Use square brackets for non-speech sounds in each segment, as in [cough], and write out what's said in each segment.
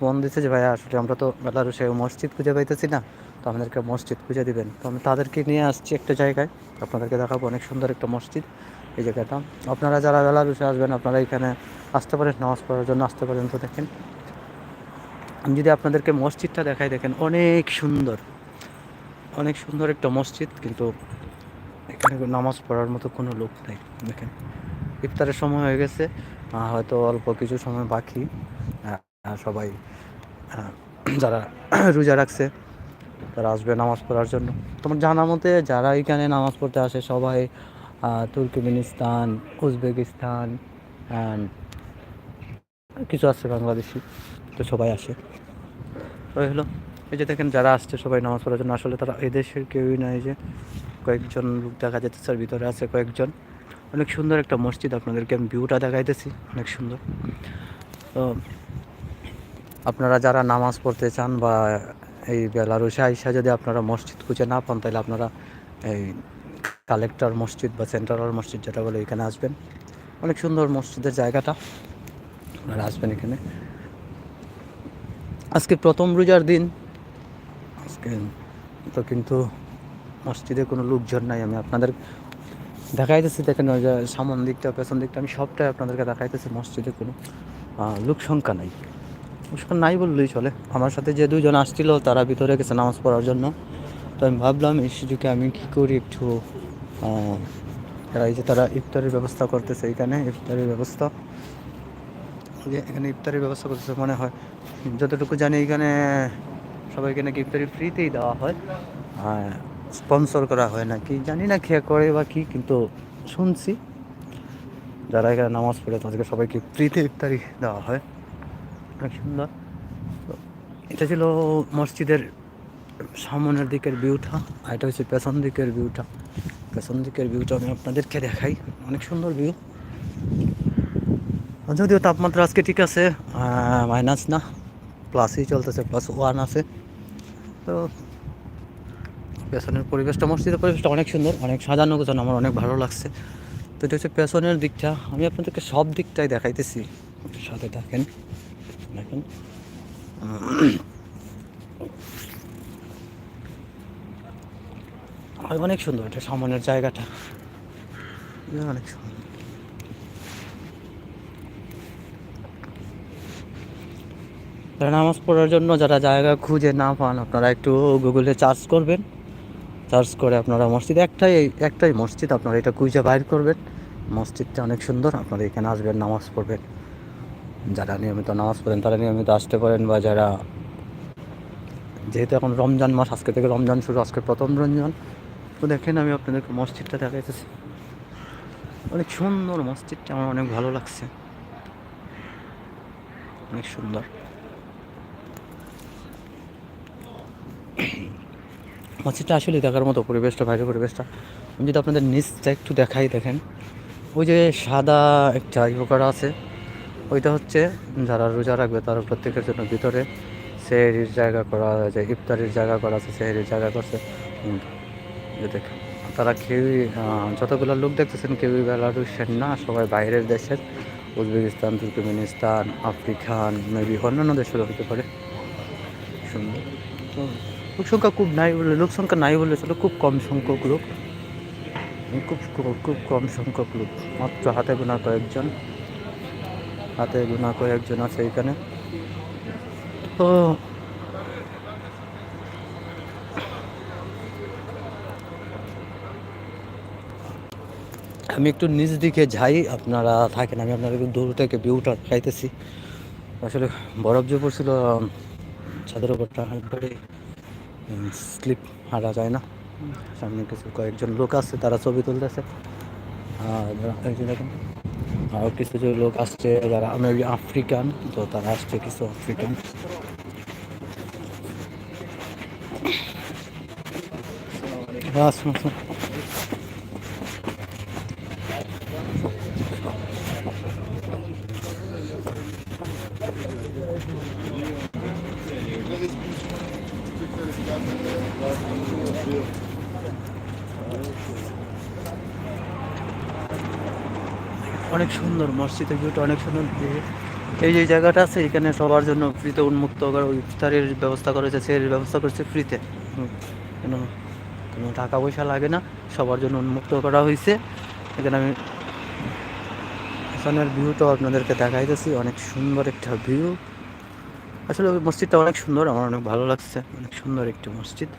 Phone দিচ্ছে যে, ভাইয়া, আসলে আমরা তো বেলারুসে মসজিদ খুঁজে পাইতেছি না, তো আমাদেরকে মসজিদ খুঁজে দিবেন। তো আমি তাদেরকে নিয়ে আসছি একটা জায়গায়। আপনাদেরকে দেখাবো, অনেক সুন্দর একটা মসজিদ এই জায়গাটা। আপনারা যারা বেলারুসে আসবেন, আপনারা এখানে আসতে পারেন, নামাজ পড়ার জন্য আসতে পারেন তো দেখেন। আমি যদি আপনাদেরকে মসজিদটা দেখাই, দেখেন অনেক সুন্দর অনেক সুন্দর একটা মসজিদ, কিন্তু এখানে নামাজ পড়ার মতো কোনো লোক নেই। দেখেন, ইফতারের সময় হয়ে গেছে হয়তো অল্প কিছু সময় বাকি। সবাই আহ, যারা [clears throat] রোজা রাখছে তারা আসবে নামাজ পড়ার জন্য। তোমার জানা মতে যারা এখানে নামাজ পড়তে আসে সবাই তুর্কমেনিস্তান উজবেকিস্তান and কিছু আছে বাংলাদেশি তো সবাই আসে। ওই হলো এই যে দেখেন যারা আসছে সবাই নামাজ পড়ার জন্য। আসলে তারা এদেশের কেউই নাই যে কয়েকজন লোক দেখা যাচ্ছে তার ভিতরে আছে কয়েকজন। অনেক সুন্দর একটা মসজিদ আপনাদেরকে আমি ভিউটা দেখাইতেছি অনেক সুন্দর। তো আপনারা যারা নামাজ পড়তে চান বা এই বেলারুসে আইসা যদি আপনারা মসজিদ খুঁজে না পান, তাহলে আপনারা এই কালেক্টর মসজিদ বা সেন্ট্রাল মসজিদ যেটা বলে এখানে আসবেন। অনেক সুন্দর মসজিদের জায়গাটা। আপনারা আসবেন এখানে। আজকে প্রথম রোজার দিন। আজকে তো কিন্তু মসজিদে কোনো লোকজন নাই, আমি আপনাদের দেখাইতেছি। দেখেন ওই যে সামন দিকটা, পেছন দিকটা, আমি সবটাই আপনাদেরকে দেখাইতেছি। মসজিদে কোনো লোক সংখ্যা নাই। সংখ্যা নাই বললেই চলে। আমার সাথে যে দুজন আসছিল, তারা ভিতরে গেছে নামাজ পড়ার জন্য। তো আমি ভাবলাম, এই সুযোগে আমি কী করি একটু এই যে তারা ইফতারের ব্যবস্থা করতেছে এখানে, ইফতারের ব্যবস্থা। যে এখানে ইফতারের ব্যবস্থা করতেছে মনে হয়। যতটুকু জানি এখানে সবাইকে নাকি ইফতারি ফ্রিতেই দেওয়া হয়। আর স্পন্সর করা হয় নাকি, জানি না খেয়ে করে বা কি, কিন্তু শুনছি। যারা এখানে নামাজ পড়ে, তাদেরকে সবাইকে ফ্রিতে ইফতারি দেওয়া হয়। অনেক সুন্দর। এটা ছিল মসজিদের সামনের দিকের ভিউটা আর এটা হচ্ছে পেছন দিকের ভিউটা পেছন দিকের ভিউটা আমি আপনাদেরকে দেখাই। অনেক সুন্দর ভিউ যদিও তাপমাত্রা আজকে ঠিক আছে মাইনাস না প্লাসই চলতেছে প্লাস ওয়ান আছে। তো পেছনের পরিবেশটা, মসজিদের পরিবেশটা অনেক সুন্দর, অনেক সাজানো গোছানো আমার অনেক ভালো লাগছে। তো এটা হচ্ছে পেছনের দিকটা। আমি আপনাদেরকে সব দিকটাই দেখাইতেছি। সাথে থাকেন। দেখেন। অনেক সুন্দর এটা সামনের জায়গাটা। অনেক সুন্দর। যারা নামাজ পড়ার জন্য যারা জায়গা খুঁজে না পান আপনারা একটু গুগলে সার্চ করবেন। সার্চ করে আপনারা মসজিদ একটাই একটাই মসজিদ আপনারা এটা খুঁজে বাইর করবেন। মসজিদটা অনেক সুন্দর আপনারা এখানে আসবেন নামাজ পড়বেন। যারা নিয়মিত নামাজ পড়েন, তারা নিয়মিত আসতে পারেন বা যারা যেহেতু এখন রমজান মাস, আজকে থেকে রমজান শুরু, আজকে প্রথম রমজান। তো দেখেন আমি আপনাদেরকে মসজিদটা দেখাইতেছি। অনেক সুন্দর মসজিদটা, আমার অনেক ভালো লাগছে। অনেক সুন্দর। মসজিদটা আসলে দেখার মতো পরিবেশটা, বাইরের পরিবেশটা। আমি যদি আপনাদের নিচটা একটু দেখাই, দেখেন। ওই যে সাদা একটা ইয়ে করা আছে। ওইটা হচ্ছে যারা রোজা রাখবে তারা প্রত্যেকের জন্য ভিতরে সেহরির জায়গা করা আছে ইফতারির জায়গা করা আছে, সেহরির জায়গা করছে। দেখেন তারা কেউই যতগুলো লোক দেখতেছেন কেউই বেলারুশের না, সবাই বাইরের দেশের। উজবেকিস্তান, তুর্কমেনিস্তান, আফ্রিকান, মেবি অন্যান্য দেশের হতে পারে। সুন্দর লোক সংখ্যা খুব নাই বলে, লোক সংখ্যা নাই বলে চলো, খুব কম সংখ্যক লোক। খুব- খুব কম সংখ্যক লোক, মাত্র হাতে গোনা কয়েকজন। হাতে গোনা কয়েকজন আছে এখানে। তো আমি একটু নিচ দিকে যাই, আপনারা থাকেন, আমি আপনাদেরকে দূর থেকে ভিউটা খাইতেছি আসলে বরফ যে পড়ছিল ছাদের উপরটা একবারে স্লিপ হারা যায় না। সামনে কিছু কয়েকজন লোক আছে, তারা ছবি তুলতেছে। আর আর কিছু যে লোক আসছে যারা মেবি আফ্রিকান, তো তারা আসছে কিছু আফ্রিকান। আসুন আসুন। অনেক সুন্দর, মসজিদের ভিউটা অনেক সুন্দর। এই যে জায়গাটা আছে, এখানে সবার জন্য ফ্রিতে উন্মুক্ত ইফতারের ব্যবস্থা করেছে সের ব্যবস্থা করেছে ফ্রিতে। কোনো কোনো টাকা পয়সা লাগে না, সবার জন্য উন্মুক্ত করা হয়েছে। এখানে আমি এখানের ভিউটাও আপনাদেরকে দেখাইতেছি, অনেক সুন্দর একটা ভিউ আসলে ওই মসজিদটা অনেক সুন্দর, আমার অনেক ভালো লাগছে, অনেক সুন্দর একটি মসজিদ।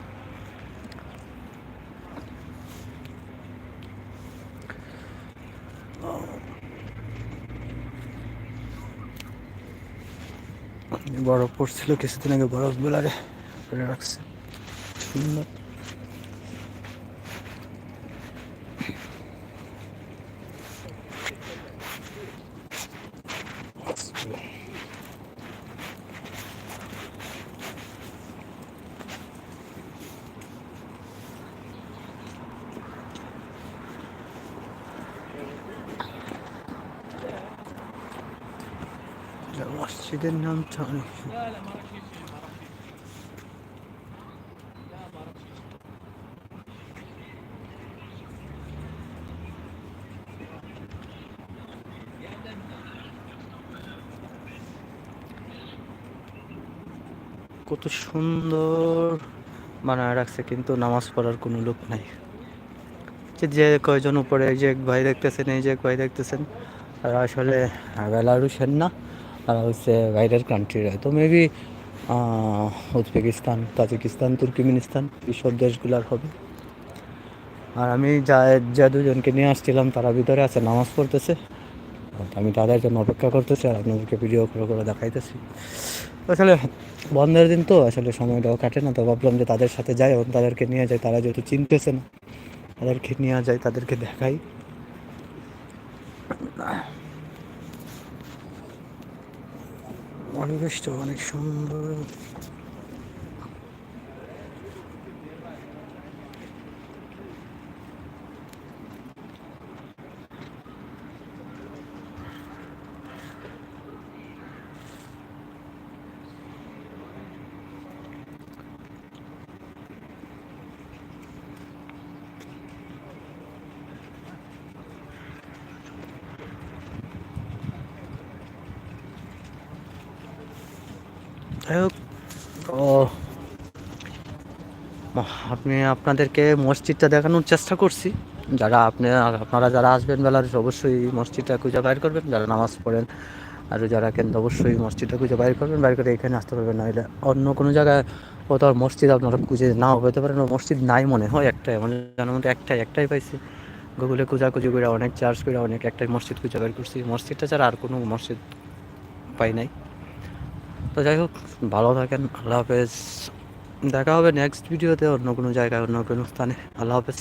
বরফ পড়ছিল কিছুদিন আগে বরফ বেলারে করে রাখছে। সুন্দর। মসজিদের নামটা অনেক কত সুন্দর বানায় রাখছে, কিন্তু নামাজ পড়ার কোনো লোক নাই। যে কয়জন উপরে যে এক ভাই দেখতেছেন, এই যে এক ভাই দেখতেছেন, আর আসলে বেলারুশের না। আর হচ্ছে বাইরের কান্ট্রির তো মেবি উজবেকিস্তান, তাজিকিস্তান, তুর্কিমিনিস্তান এইসব দেশগুলার হবে। আর আমি যা যা দুজনকে নিয়ে আসছিলাম, তারা ভিতরে আছে, নামাজ পড়তেছে। আমি তাদের জন্য অপেক্ষা করতেছি আর আপনাদেরকে ভিডিও করে করে দেখাইতেছি। আসলে বন্ধের দিন তো, আসলে সময়টাও কাটে না। তো ভাবলাম যে তাদের সাথে যাই, এবং তাদেরকে নিয়ে যাই। তারা যেহেতু চিনতেছে না, তাদেরকে নিয়ে যাই, তাদেরকে দেখাই। পরিবেশটা অনেক সুন্দর। যাই হোক আপনি আপনাদেরকে মসজিদটা দেখানোর চেষ্টা করছি। যারা আপনি, আপনারা যারা আসবেন বেলারুস অবশ্যই মসজিদটা খুঁজে বাইর করবেন। যারা নামাজ পড়েন আর যারা কেন অবশ্যই মসজিদটা খুঁজে বাইর করবেন। বাইর করে এখানে আসতে পারবেন না হলে অন্য কোনো জায়গায় কোথাও মসজিদ আপনারা খুঁজে নাও পেতে পারেন। মসজিদ নাই মনে হয় একটাই মানে জানার মধ্যে একটাই একটাই পাইছি। গুগলে খুঁজাখুঁজি করে, অনেক চার্জ করে, অনেক একটাই মসজিদ খুঁজে বের করছি। মসজিদটা ছাড়া আর কোনো মসজিদ পাই নাই। তো যাই হোক, ভালো থাকেন, আল্লাহ হাফেজ। দেখা হবে নেক্সট ভিডিওতে অন্য কোনো জায়গায়, অন্য কোনো স্থানে। আল্লাহ হাফেজ।